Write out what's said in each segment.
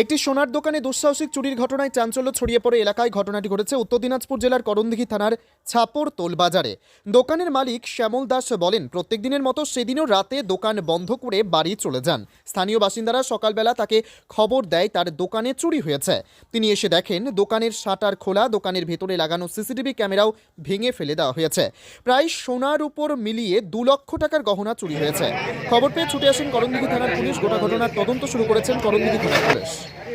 একটি সোনার দোকানে দুঃসাহসিক চুরির ঘটনায় চাঞ্চল্য ছড়িয়ে পড়ে এলাকায় ঘটনাটি ঘটেছে উত্তর দিনাজপুর জেলার করণদিঘি থানার ছাপর তোল বাজারে। দোকানের মালিক শ্যামল দাস বলেন, প্রত্যেক দিনের মতো সেদিনও রাতে দোকান বন্ধ করে বাড়ি চলে যান। স্থানীয় বাসিন্দারা সকালবেলা তাকে খবর দেয় তার দোকানে চুরি হয়েছে। তিনি এসে দেখেন, দোকানের শাটার খোলা, দোকানের ভেতরে লাগানো সিসিটিভি ক্যামেরাও ভেঙে ফেলে দেওয়া হয়েছে। প্রায় সোনার উপর মিলিয়ে দু লক্ষ টাকার গহনা চুরি হয়েছে। খবর পেয়ে ছুটে আসেন করণদিঘি থানার পুলিশ। গোটা ঘটনার তদন্ত শুরু করেছেন করণদিঘি থানার পুলিশ। সরকারি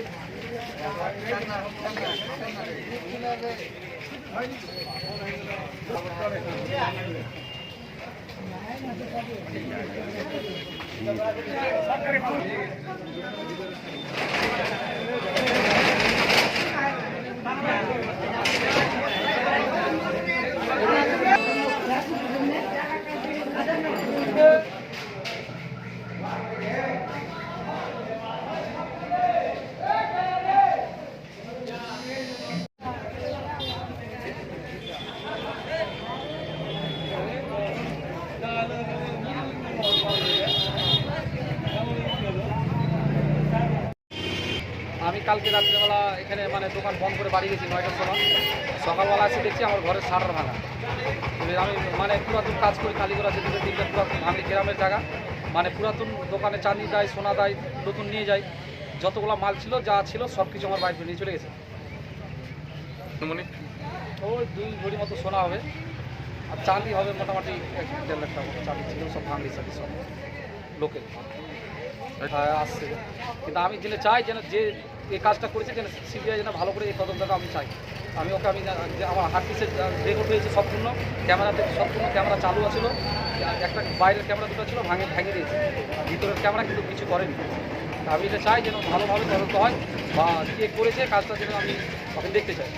আমি কালকে রাত্রেবেলা এখানে মানে দোকান বন্ধ করে বাড়ি গেছি নয়টার সময়। সকালবেলা এসে দেখছি আমার ঘরের শাটার ভাঙা। আমি মানে পুরাতন কাজ করি কালীগড়া যেদিকে তিনটে পুরাতন আমি গ্রামের জায়গা। মানে পুরাতন দোকানে চাঁদি দেয় সোনা দেয় নতুন নিয়ে যাই। যতগুলো মাল ছিল যা ছিল সব কিছু আমার বাড়িতে নিয়ে চলে গেছে। ওই দুই ভরি মতো সোনা হবে। আর চাঁদি হবে মোটামুটি এক দেড় লাখ টাকা মতো চাঁদি ছিল সব ভাঙলি চাঁদি সব। লোকের। হ্যাঁ আসছে। কিন্তু আমি যেন চাই যেন যে এই কাজটা করেছে যেন সিবিআই যেন ভালো করে এই তদন্তটা আমি চাই। আমি ওকে, আমি আমার হার্ড পিসের রেকর্ড হয়েছে সম্পূর্ণ ক্যামেরাতে সম্পূর্ণ ক্যামেরা চালু আছিল। একটা বাইরের ক্যামেরা দুটো ছিল, ভাঙে ভেঙে দিয়েছে। ভিতরের ক্যামেরা কিন্তু কিছু করেনি। আমি এটা চাই যেন ভালোভাবে তদন্ত হয় বা কে করেছে, কাজটা যেন আমি আমি দেখতে চাই।